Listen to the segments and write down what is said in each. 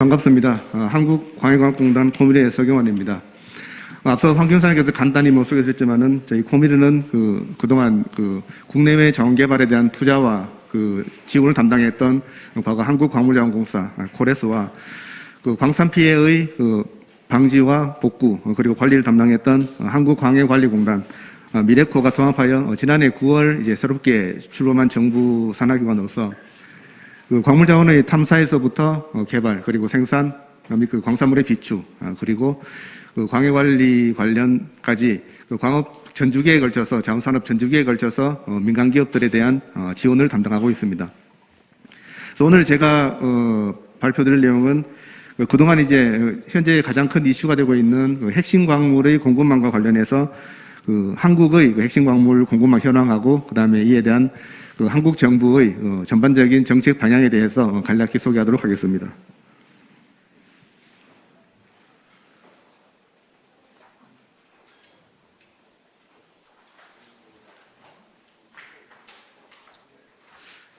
반갑습니다. 어, 한국광해과학공단 코미르의 서경환입니다. 어, 앞서 황교사님께서 간단히 뭐 소개해주셨지만은 저희 코미르는 그 그동안 그 국내외 자원 개발에 대한 투자와 그 지원을 담당했던 과거 한국광물자원공사 아, 코레스와 그 광산 피해의 그 방지와 복구 어, 그리고 관리를 담당했던 어, 한국광해관리공단 어, 미래코가 통합하여 어, 지난해 9월 이제 새롭게 출범한 정부 산하기관으로서 그 광물자원의 탐사에서부터 어, 개발 그리고 생산 그다음에 그 광산물의 비축 아, 그리고 그 광해 관리 관련까지 그 광업 전주기에 걸쳐서 자원산업 전주기에 걸쳐서 어, 민간 기업들에 대한 어, 지원을 담당하고 있습니다. 그래서 오늘 제가 어, 발표드릴 내용은 그 그동안 이제 현재 가장 큰 이슈가 되고 있는 그 핵심 광물의 공급망과 관련해서 그 한국의 그 핵심 광물 공급망 현황하고 그다음에 이에 대한 그 한국 정부의 어, 전반적인 정책 방향에 대해서 어, 간략히 소개하도록 하겠습니다.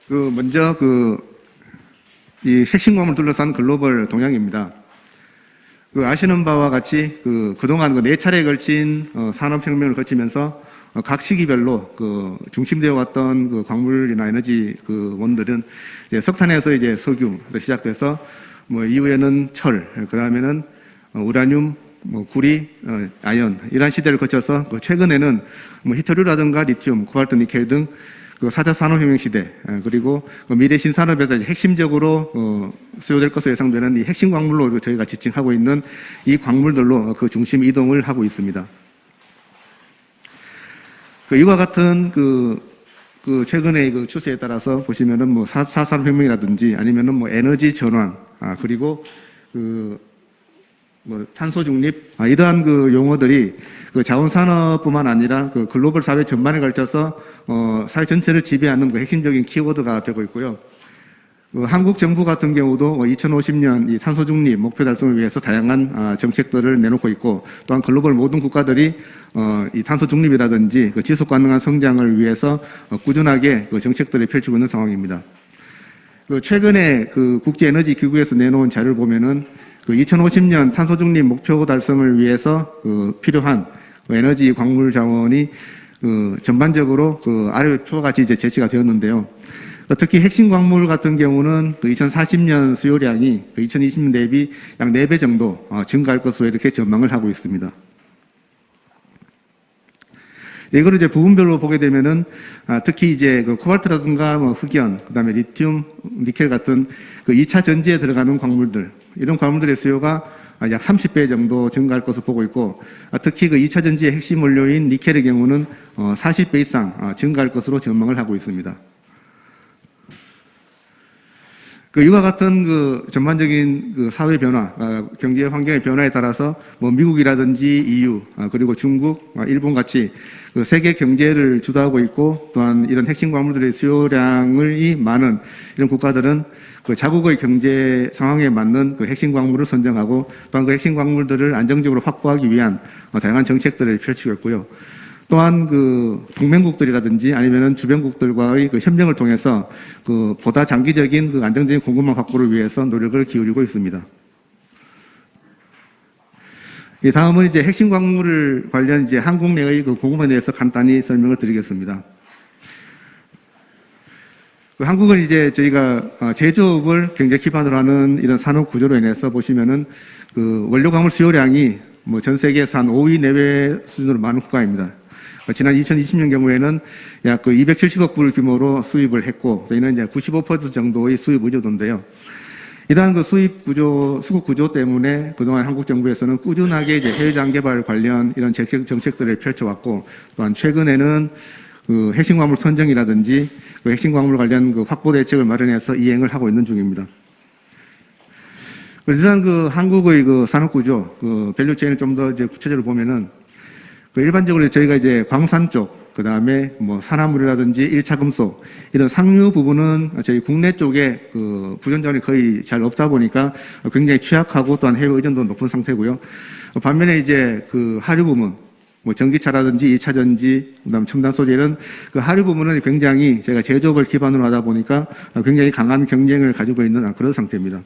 그 먼저 그 이 핵심 광물 둘러싼 글로벌 동향입니다. 그 아시는 바와 같이 그 그동안 그 네 차례에 걸친 어, 산업혁명을 거치면서 어, 각 시기별로 그 중심되어 왔던 그 광물이나 에너지 그 원들은 이제 석탄에서 이제 석유부터 시작돼서 뭐 이후에는 철, 그 다음에는 우라늄, 뭐 구리, 어, 아연 이러한 시대를 거쳐서 그 최근에는 뭐 히토류라든가 리튬, 코발트, 니켈 등그 4차 산업혁명 시대 어, 그리고 그 미래 신산업에서 핵심적으로 어, 수요될 것으로 예상되는 이 핵심 광물로 저희가 지칭하고 있는 이 광물들로 그 중심 이동을 하고 있습니다. 그 이와 같은 그, 그 최근의 그 추세에 따라서 보시면은 뭐 사, 사산업혁명이라든지 아니면은 뭐 에너지 전환, 아, 그리고 그, 뭐 탄소 중립, 아, 이러한 그 용어들이 그 자원산업뿐만 아니라 그 글로벌 사회 전반에 걸쳐서 어, 사회 전체를 지배하는 그 핵심적인 키워드가 되고 있고요. 그 한국 정부 같은 경우도 2050년 이 탄소 중립 목표 달성을 위해서 다양한 아, 정책들을 내놓고 있고 또한 글로벌 모든 국가들이 어, 이 탄소 중립이라든지 그 지속 가능한 성장을 위해서 어, 꾸준하게 그 정책들을 펼치고 있는 상황입니다. 그 최근에 그 국제 에너지 기구에서 내놓은 자료를 보면은 그 2050년 탄소 중립 목표 달성을 위해서 그 필요한 그 에너지 광물 자원이 그 전반적으로 그 아래 표와 같이 이제 제시가 되었는데요. 특히 핵심 광물 같은 경우는 그 2040년 수요량이 그 2020년 대비 약 4배 정도 어, 증가할 것으로 이렇게 전망을 하고 있습니다. 이거를 이제 부분별로 보게 되면은 아, 특히 이제 그 코발트라든가 뭐 흑연, 그다음에 리튬, 니켈 같은 그 2차 전지에 들어가는 광물들 이런 광물들의 수요가 아, 약 30배 정도 증가할 것으로 보고 있고 아, 특히 그 2차 전지의 핵심 원료인 니켈의 경우는 어, 40배 이상 아, 증가할 것으로 전망을 하고 있습니다. 그 이와 같은 그 전반적인 그 사회 변화, 아, 경제 환경의 변화에 따라서 뭐 미국이라든지 EU 아, 그리고 중국, 아, 일본 같이 그 세계 경제를 주도하고 있고 또한 이런 핵심 광물들의 수요량이 많은 이런 국가들은 그 자국의 경제 상황에 맞는 그 핵심 광물을 선정하고 또한 그 핵심 광물들을 안정적으로 확보하기 위한 어, 다양한 정책들을 펼치고 있고요. 또한 그 동맹국들이라든지 아니면은 주변국들과의 그 협력을 통해서 그 보다 장기적인 그 안정적인 공급망 확보를 위해서 노력을 기울이고 있습니다. 이 다음은 이제 핵심 광물을 관련 이제 한국 내의 그 공급에 대해서 간단히 설명을 드리겠습니다. 그 한국은 이제 저희가 어, 제조업을 경제 기반으로 하는 이런 산업 구조로 인해서 보시면은 그 원료 광물 수요량이 뭐 전 세계에서 한 5위 내외 수준으로 많은 국가입니다. 어, 지난 2020년 경우에는 약 그 270억 불 규모로 수입을 했고, 또 이는 이제 95% 정도의 수입 의존도인데요. 이러한 그 수입 구조, 수급 구조 때문에 그동안 한국 정부에서는 꾸준하게 이제 해외 장 개발 관련 이런 정책, 정책들을 펼쳐왔고, 또한 최근에는 그 핵심 광물 선정이라든지 그 핵심 광물 관련 그 확보 대책을 마련해서 이행을 하고 있는 중입니다. 일단 그 한국의 그 산업 구조, 그 밸류 체인을 좀 더 이제 구체적으로 보면은 그 일반적으로 저희가 이제 광산 쪽, 그 다음에 뭐 산화물이라든지 1차 금속, 이런 상류 부분은 저희 국내 쪽에 그 부전자원이 거의 잘 없다 보니까 굉장히 취약하고 또한 해외 의존도 높은 상태고요. 반면에 이제 그 하류 부분, 뭐 전기차라든지 2차 전지, 그다음 첨단 소재 이런 그 하류 부분은 굉장히 제가 제조업을 기반으로 하다 보니까 굉장히 강한 경쟁을 가지고 있는 그런 상태입니다.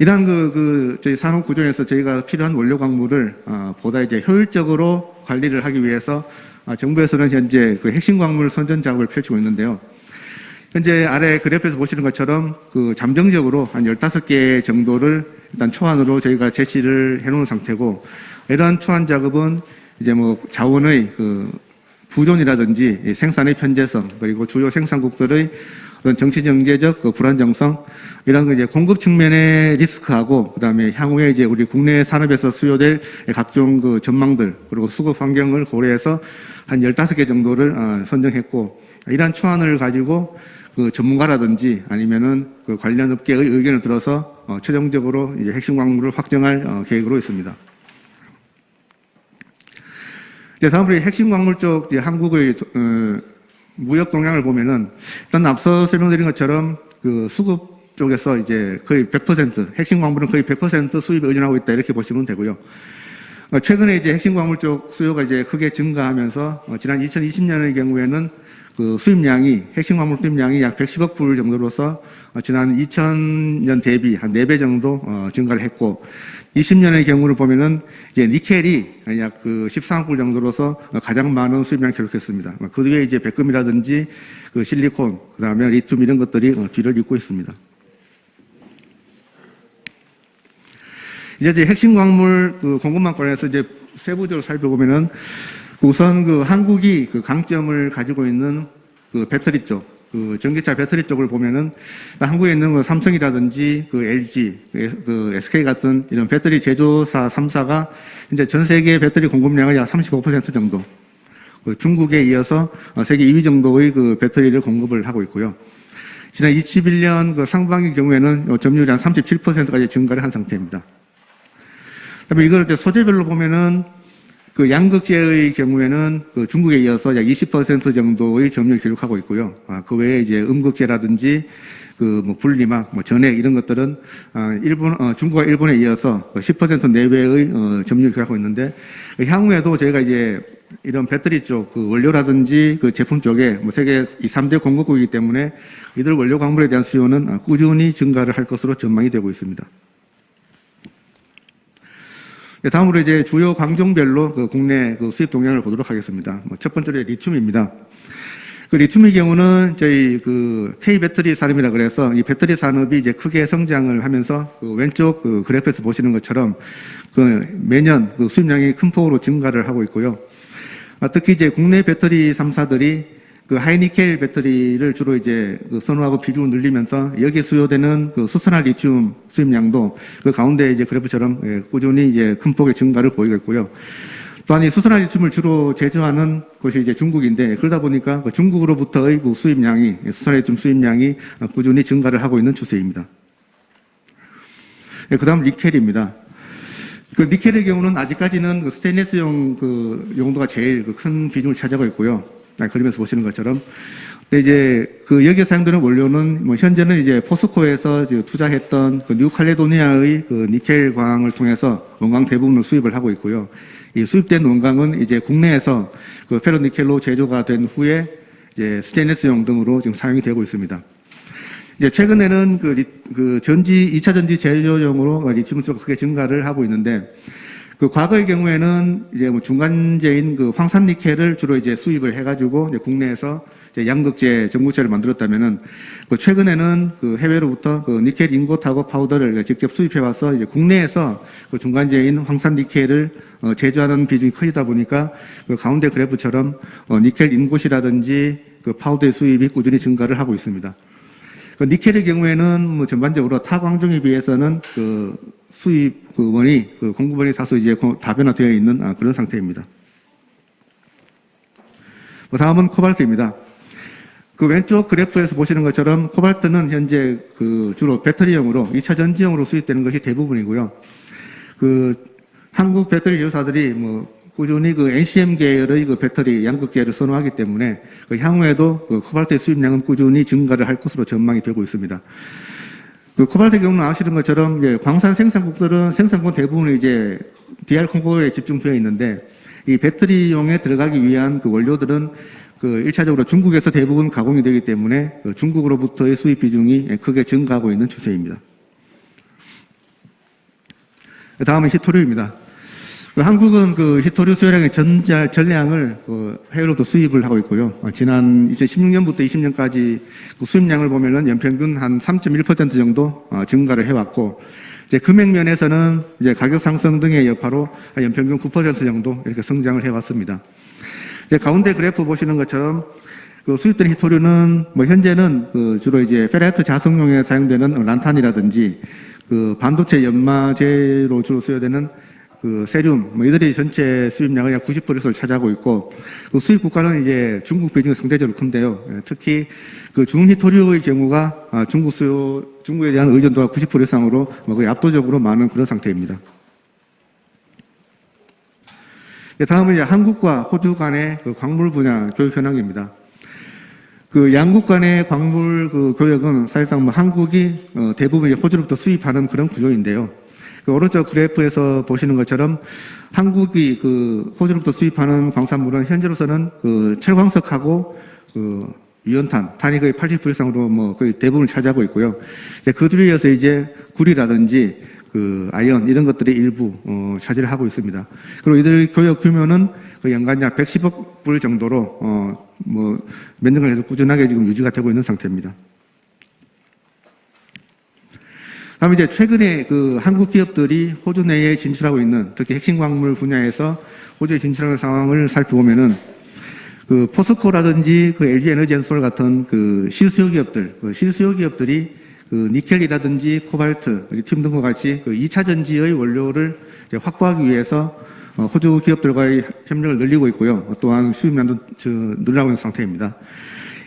이러한 그, 그, 저희 산업 구조에서 저희가 필요한 원료 광물을, 어, 보다 이제 효율적으로 관리를 하기 위해서, 아, 정부에서는 현재 그 핵심 광물 선전 작업을 펼치고 있는데요. 현재 아래 그래프에서 보시는 것처럼 그 잠정적으로 한 15개 정도를 일단 초안으로 저희가 제시를 해 놓은 상태고, 이러한 초안 작업은 이제 뭐 자원의 그 부존이라든지 이 생산의 편제성, 그리고 주요 생산국들의 어떤 정치 경제적 그 불안정성 이런 거 이제 공급 측면의 리스크하고 그다음에 향후에 이제 우리 국내 산업에서 수요될 각종 그 전망들 그리고 수급 환경을 고려해서 한 15개 정도를 어, 선정했고 이러한 초안을 가지고 그 전문가라든지 아니면은 그 관련 업계의 의견을 들어서 어, 최종적으로 이제 핵심 광물을 확정할 어, 계획으로 있습니다. 이제 다음으로 이 핵심 광물 쪽 이제 한국의 어, 무역 동향을 보면은 일단 앞서 설명드린 것처럼 그 수급 쪽에서 이제 거의 100% 핵심 광물은 거의 100% 수입에 의존하고 있다 이렇게 보시면 되고요. 어, 최근에 이제 핵심 광물 쪽 수요가 이제 크게 증가하면서 어, 지난 2020년의 경우에는 그 수입량이 핵심 광물 수입량이 약 110억 불 정도로서 어, 지난 2000년 대비 한 4배 정도 어, 증가를 했고 20년의 경우를 보면은 이제 니켈이 약 그 13억 불 정도로서 어, 가장 많은 수입량 을 기록했습니다. 어, 그 뒤에 이제 백금이라든지 그 실리콘, 그다음에 리튬 이런 것들이 어, 뒤를 잇고 있습니다. 이제 이제 핵심 광물 그 공급망 관련해서 이제 세부적으로 살펴보면은 우선 그 한국이 그 강점을 가지고 있는 그 배터리 쪽, 그 전기차 배터리 쪽을 보면은 한국에 있는 그 삼성이라든지 그 LG, 그 SK 같은 이런 배터리 제조사 3사가 이제 전 세계 배터리 공급량의 약 35% 정도, 그 중국에 이어서 세계 2위 정도의 그 배터리를 공급을 하고 있고요. 지난 21년 그 상반기 경우에는 점유율이 한 37%까지 증가를 한 상태입니다. 그다음에 이걸 이제 소재별로 보면은 그 양극재의 경우에는 그 중국에 이어서 약 20% 정도의 점유를 기록하고 있고요. 아, 그 외에 이제 음극재라든지 그뭐 분리막, 뭐 전액 이런 것들은 아, 일본, 어, 중국과 일본에 이어서 10% 내외의 어, 점유를 기록하고 있는데 그 향후에도 저희가 이제 이런 배터리 쪽 그 원료라든지 그 제품 쪽에 뭐 세계 이 3대 공급국이기 때문에 이들 원료 광물에 대한 수요는 아, 꾸준히 증가를 할 것으로 전망이 되고 있습니다. 네, 다음으로 이제 주요 광종별로 그 국내 그 수입 동향을 보도록 하겠습니다. 뭐첫 번째로 리튬입니다. 그 리튬의 경우는 저희 그 K 배터리 산업이라 그래서 이 배터리 산업이 이제 크게 성장을 하면서 그 왼쪽 그 그래프에서 보시는 것처럼 그 매년 그 수입량이 큰 폭으로 증가를 하고 있고요. 아, 특히 이제 국내 배터리 3사들이 그 하이니켈 배터리를 주로 이제 그 선호하고 비중을 늘리면서 여기에 수요되는 그 수산화 리튬 수입량도 그 가운데 이제 그래프처럼 예, 꾸준히 이제 큰 폭의 증가를 보이고 있고요. 또한 이 수산화 리튬을 주로 제조하는 곳이 이제 중국인데 그러다 보니까 그 중국으로부터의 그 수입량이 수산화 리튬 수입량이 꾸준히 증가를 하고 있는 추세입니다. 예, 그다음 니켈입니다. 그 니켈의 경우는 아직까지는 그 스테인리스용 그 용도가 제일 그 큰 비중을 차지하고 있고요. 아, 그림에서 보시는 것처럼. 근데 이제 그 여기에 사용되는 원료는 뭐 현재는 이제 포스코에서 투자했던 그 뉴칼레도니아의 그 니켈 광을 통해서 원광 대부분을 수입을 하고 있고요. 이 수입된 원광은 이제 국내에서 그 페로니켈로 제조가 된 후에 이제 스테인리스용 등으로 지금 사용이 되고 있습니다. 이제 최근에는 그, 리, 그 전지, 2차 전지 제조용으로 리튬 수가 크게 증가를 하고 있는데 그 과거의 경우에는 이제 뭐 중간재인 그 황산 니켈을 주로 이제 수입을 해가지고 이제 국내에서 이제 양극재 전구체를 만들었다면은 그 최근에는 그 해외로부터 그 니켈 인고하고 파우더를 직접 수입해 와서 이제 국내에서 그 중간재인 황산 니켈을 어 제조하는 비중이 커지다 보니까 그 가운데 그래프처럼 어 니켈 인고이라든지 그 파우더의 수입이 꾸준히 증가를 하고 있습니다. 그 니켈의 경우에는 뭐 전반적으로 타 광종에 비해서는 그 수입 그 원이 그 공급원이 다소 이제 다변화되어 있는 아, 그런 상태입니다. 뭐 다음은 코발트입니다. 그 왼쪽 그래프에서 보시는 것처럼 코발트는 현재 그 주로 배터리용으로 2차 전지용으로 수입되는 것이 대부분이고요. 그 한국 배터리 제조사들이 뭐 꾸준히 그 NCM 계열의 그 배터리 양극재를 선호하기 때문에 그 향후에도 그 코발트의 수입량은 꾸준히 증가를 할 것으로 전망이 되고 있습니다. 그 코발트 경우는 아시는 것처럼 이제 광산 생산국들은 생산권 대부분이 이제 DR 콩고에 집중되어 있는데 이 배터리용에 들어가기 위한 그 원료들은 그 1차적으로 중국에서 대부분 가공이 되기 때문에 그 중국으로부터의 수입 비중이 크게 증가하고 있는 추세입니다. 다음은 히토류입니다. 그 한국은 그 히토류 수요량의 전자, 전량을 그 해외로부터 수입을 하고 있고요. 어, 지난 2016년부터 20년까지 그 수입량을 보면은 연평균 한 3.1% 정도 어, 증가를 해왔고, 이제 금액 면에서는 이제 가격 상승 등의 여파로 한 연평균 9% 정도 이렇게 성장을 해왔습니다. 이제 가운데 그래프 보시는 것처럼 그 수입된 히토류는 뭐 현재는 그 주로 이제 페라이트 자석용에 사용되는 란탄이라든지 그 반도체 연마제로 주로 쓰여되는 그 세륨 뭐 이들이 전체 수입량의 약 90%를 차지하고 있고 그 수입 국가는 이제 중국 비중이 상대적으로 큰데요. 예, 특히 그 중히토류의 경우가 아, 중국 수요 중국에 대한 의존도가 90% 이상으로 뭐 거의 압도적으로 많은 그런 상태입니다. 예, 다음은 이제 한국과 호주 간의 그 광물 분야 교육 현황입니다. 그 양국 간의 광물 그 교역은 사실상 뭐 한국이 어, 대부분 호주로부터 수입하는 그런 구조인데요. 그 오른쪽 그래프에서 보시는 것처럼 한국이 그 호주로부터 수입하는 광산물은 현재로서는 그 철광석하고 그 유연탄, 탄이 거의 80% 이상으로 뭐 거의 대부분을 차지하고 있고요. 이제 그 뒤에 이어서 이제 구리라든지 그 아연 이런 것들이 일부 어, 차지를 하고 있습니다. 그리고 이들 교역 규모는 그 연간 약 110억 불 정도로 어, 뭐 몇 년간 계속 꾸준하게 지금 유지가 되고 있는 상태입니다. 다음 이제 최근에 그 한국 기업들이 호주 내에 진출하고 있는 특히 핵심 광물 분야에서 호주에 진출하는 상황을 살펴보면은 그 포스코라든지 그 LG 에너지 엔솔 같은 그 실수요 기업들, 그 실수요 기업들이 그 니켈이라든지 코발트, 리튬 등과 같이 그 2차 전지의 원료를 이제 확보하기 위해서 어, 호주 기업들과의 협력을 늘리고 있고요. 또한 수입량도 저, 늘어나고 있는 상태입니다.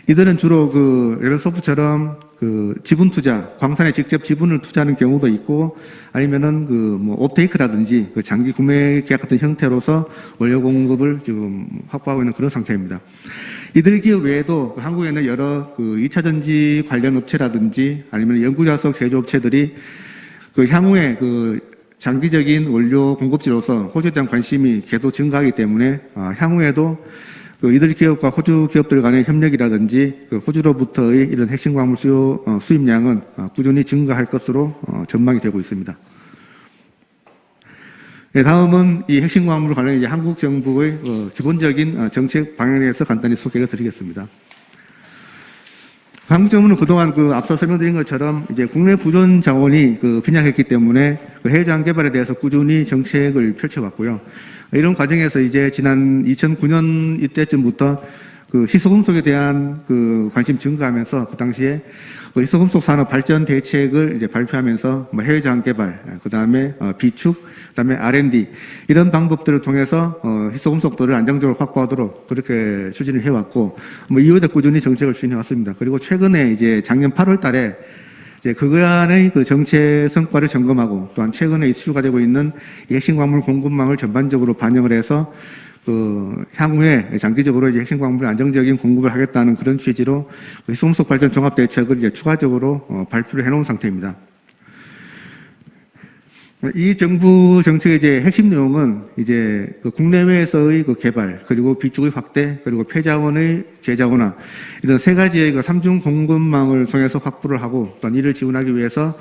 이들은 주로 그 레벨소프처럼 그 지분 투자, 광산에 직접 지분을 투자하는 경우도 있고 아니면은 그뭐 옵테이크라든지 그 장기 구매 계약 같은 형태로서 원료 공급을 지금 확보하고 있는 그런 상태입니다. 이들 기업 외에도 그 한국에는 여러 그 2차 전지 관련 업체라든지 아니면 연구자석 제조업체들이 그 향후에 그 장기적인 원료 공급지로서 호주에 대한 관심이 계속 증가하기 때문에 아, 향후에도 그 이들 기업과 호주 기업들 간의 협력이라든지 그 호주로부터의 이런 핵심 광물 수요 어, 수입량은 어, 꾸준히 증가할 것으로 어, 전망이 되고 있습니다. 네, 다음은 이 핵심 광물 관련 이제 한국 정부의 어, 기본적인 어, 정책 방향에 대해서 간단히 소개를 드리겠습니다. 한국 정부는 그동안 그 앞서 설명드린 것처럼 이제 국내 부존 자원이 그 빈약했기 때문에 그 해외장 개발에 대해서 꾸준히 정책을 펼쳐왔고요. 이런 과정에서 이제 지난 2009년 이때쯤부터 그 희소금속에 대한 그 관심 증가하면서 그 당시에 그 희소금속 산업 발전 대책을 이제 발표하면서 뭐 해외장 개발, 그 다음에 어, 비축, 그 다음에 R&D 이런 방법들을 통해서 어, 희소금속들을 안정적으로 확보하도록 그렇게 추진을 해왔고 뭐 이후에도 꾸준히 정책을 추진해 왔습니다. 그리고 최근에 이제 작년 8월 달에 이제 그간의 그 정책 성과를 점검하고 또한 최근에 이슈가 되고 있는 이 핵심 광물 공급망을 전반적으로 반영을 해서 그 향후에 장기적으로 이제 핵심 광물 안정적인 공급을 하겠다는 그런 취지로 그 희소금속 발전 종합 대책을 이제 추가적으로 어, 발표를 해놓은 상태입니다. 이 정부 정책의 이제 핵심 내용은 이제 그 국내외에서의 그 개발 그리고 비축의 확대 그리고 폐자원의 재자원화 이런 세 가지의 그 삼중 공급망을 통해서 확보를 하고 또한 이를 지원하기 위해서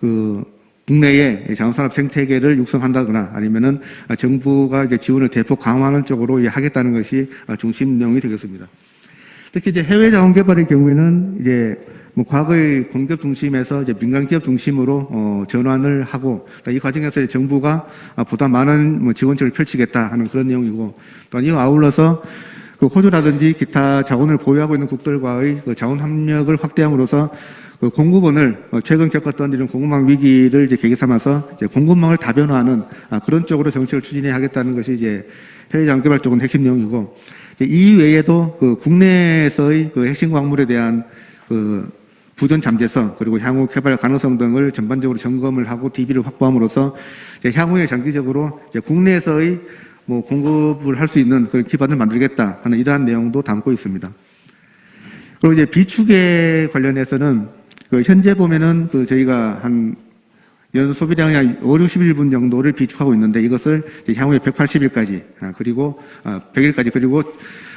그 국내의 자원산업 생태계를 육성한다거나 아니면은 정부가 이제 지원을 대폭 강화하는 쪽으로 하겠다는 것이 중심 내용이 되겠습니다. 특히 이제 해외 자원 개발의 경우에는 이제 뭐 과거의 공기업 중심에서 이제 민간 기업 중심으로 어, 전환을 하고 이 과정에서 이제 정부가 아, 보다 많은 뭐 지원책을 펼치겠다 하는 그런 내용이고 또한 이와 아울러서 그 호주라든지 기타 자원을 보유하고 있는 국들과의 그 자원 협력을 확대함으로써 그 공급원을 어, 최근 겪었던 이런 공급망 위기를 이제 계기 삼아서 이제 공급망을 다변화하는 아, 그런 쪽으로 정책을 추진해 하겠다는 것이 이제 해외 자원 개발 쪽은 핵심 내용이고 이 외에도 그 국내에서의 그 핵심 광물에 대한 그 부전 잠재성 그리고 향후 개발 가능성 등을 전반적으로 점검을 하고 DB를 확보함으로써 향후에 장기적으로 국내에서의 뭐 공급을 할 수 있는 그 기반을 만들겠다 하는 이러한 내용도 담고 있습니다. 그리고 이제 비축에 관련해서는 그 현재 보면은 그 저희가 한 연 소비량이 한 5, 61분 정도를 비축하고 있는데 이것을 향후에 180일까지 아, 그리고 아, 100일까지 그리고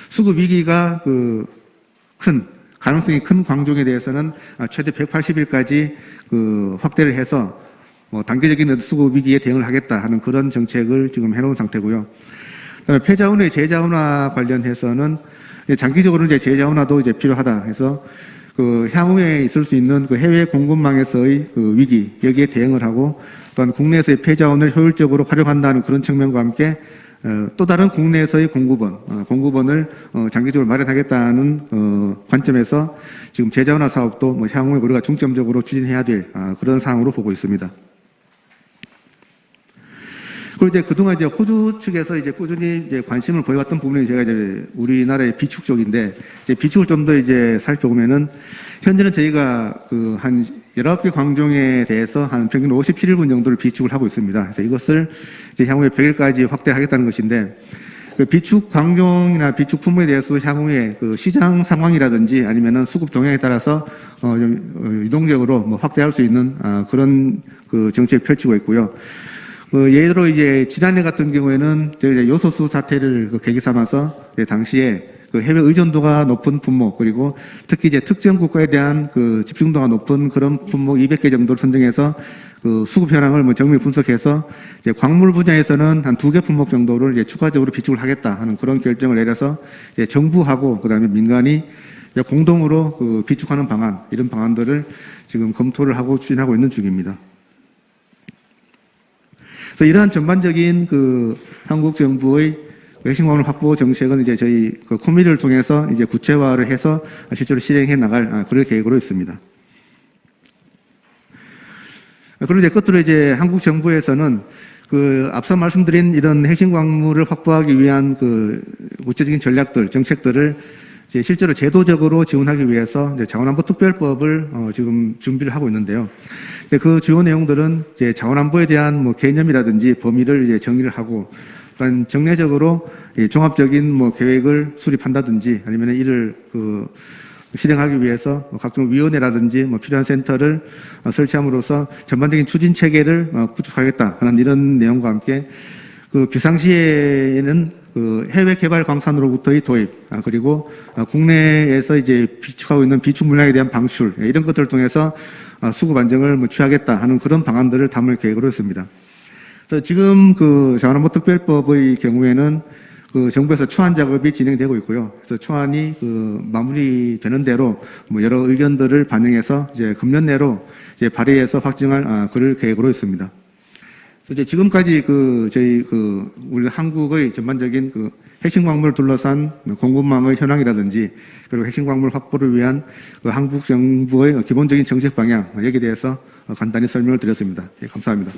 수급 위기가 그큰 가능성이 큰 광종에 대해서는 아, 최대 180일까지 그 확대를 해서 뭐 단계적인 수급 위기에 대응을 하겠다 하는 그런 정책을 지금 해놓은 상태고요. 그다음에 폐자원의 재자원화 관련해서는 장기적으로 이제 재자원화도 이제 필요하다 해서 그 향후에 있을 수 있는 그 해외 공급망에서의 그 위기 여기에 대응을 하고 또한 국내에서의 폐자원을 효율적으로 활용한다는 그런 측면과 함께 어, 또 다른 국내에서의 공급원, 어, 공급원을 어, 장기적으로 마련하겠다는 어, 관점에서 지금 재자원화 사업도 뭐 향후에 우리가 중점적으로 추진해야 될 아, 그런 사항으로 보고 있습니다. 그리고 이제 그동안 이제 호주 측에서 이제 꾸준히 이제 관심을 보여왔던 부분이 제가 이제 우리나라의 비축 쪽인데 이제 비축을 좀 더 이제 살펴보면은 현재는 저희가 그 한 19개 광종에 대해서 한 평균 57일분 정도를 비축을 하고 있습니다. 그래서 이것을 향후에 100일까지 확대하겠다는 것인데 그 비축 광종이나 비축 품목에 대해서 향후에 그 시장 상황이라든지 아니면은 수급 동향에 따라서 어, 좀, 어, 유동적으로 뭐 확대할 수 있는 아, 그런 그 정책을 펼치고 있고요. 그 예를 들어 이제 지난해 같은 경우에는 저희 요소수 사태를 그 계기 삼아서 당시에 그 해외 의존도가 높은 품목 그리고 특히 이제 특정 국가에 대한 그 집중도가 높은 그런 품목 200개 정도를 선정해서 그 수급 현황을 뭐 정밀 분석해서 이제 광물 분야에서는 한 두 개 품목 정도를 이제 추가적으로 비축을 하겠다 하는 그런 결정을 내려서 이제 정부하고 그다음에 민간이 이제 공동으로 그 비축하는 방안 이런 방안들을 지금 검토를 하고 추진하고 있는 중입니다. 그래서 이러한 전반적인 그 한국 정부의 핵심 광물 확보 정책은 이제 저희 그 코미를 통해서 이제 구체화를 해서 실제로 실행해 나갈 아, 그럴 계획으로 있습니다. 그리고 이제 끝으로 이제 한국 정부에서는 그 앞서 말씀드린 이런 핵심 광물을 확보하기 위한 그 구체적인 전략들, 정책들을 이제 실제로 제도적으로 지원하기 위해서 이제 자원안보 특별법을 어 지금 준비를 하고 있는데요. 그 주요 내용들은 이제 자원안보에 대한 뭐 개념이라든지 범위를 이제 정의를 하고 또한 정례적으로 이 종합적인 뭐 계획을 수립한다든지 아니면 이를 그 실행하기 위해서 뭐 각종 위원회라든지 뭐 필요한 센터를 어, 설치함으로써 전반적인 추진 체계를 어, 구축하겠다 하는 이런 내용과 함께 그 비상시에는 그 해외 개발 광산으로부터의 도입 아, 그리고 어, 국내에서 이제 비축하고 있는 비축 물량에 대한 방출 예, 이런 것들을 통해서 어, 수급 안정을 뭐 취하겠다 하는 그런 방안들을 담을 계획으로 했습니다. 지금 그 자원안보 특별법의 경우에는 그 정부에서 초안 작업이 진행되고 있고요. 그래서 초안이 그 마무리되는 대로 뭐 여러 의견들을 반영해서 이제 금년 내로 이제 발의해서 확정할 아, 그럴 계획으로 있습니다. 이제 지금까지 그 저희 그 우리 한국의 전반적인 그 핵심 광물을 둘러싼 공급망의 현황이라든지 그리고 핵심 광물 확보를 위한 그 한국 정부의 기본적인 정책 방향 여기에 대해서 간단히 설명을 드렸습니다. 예, 감사합니다.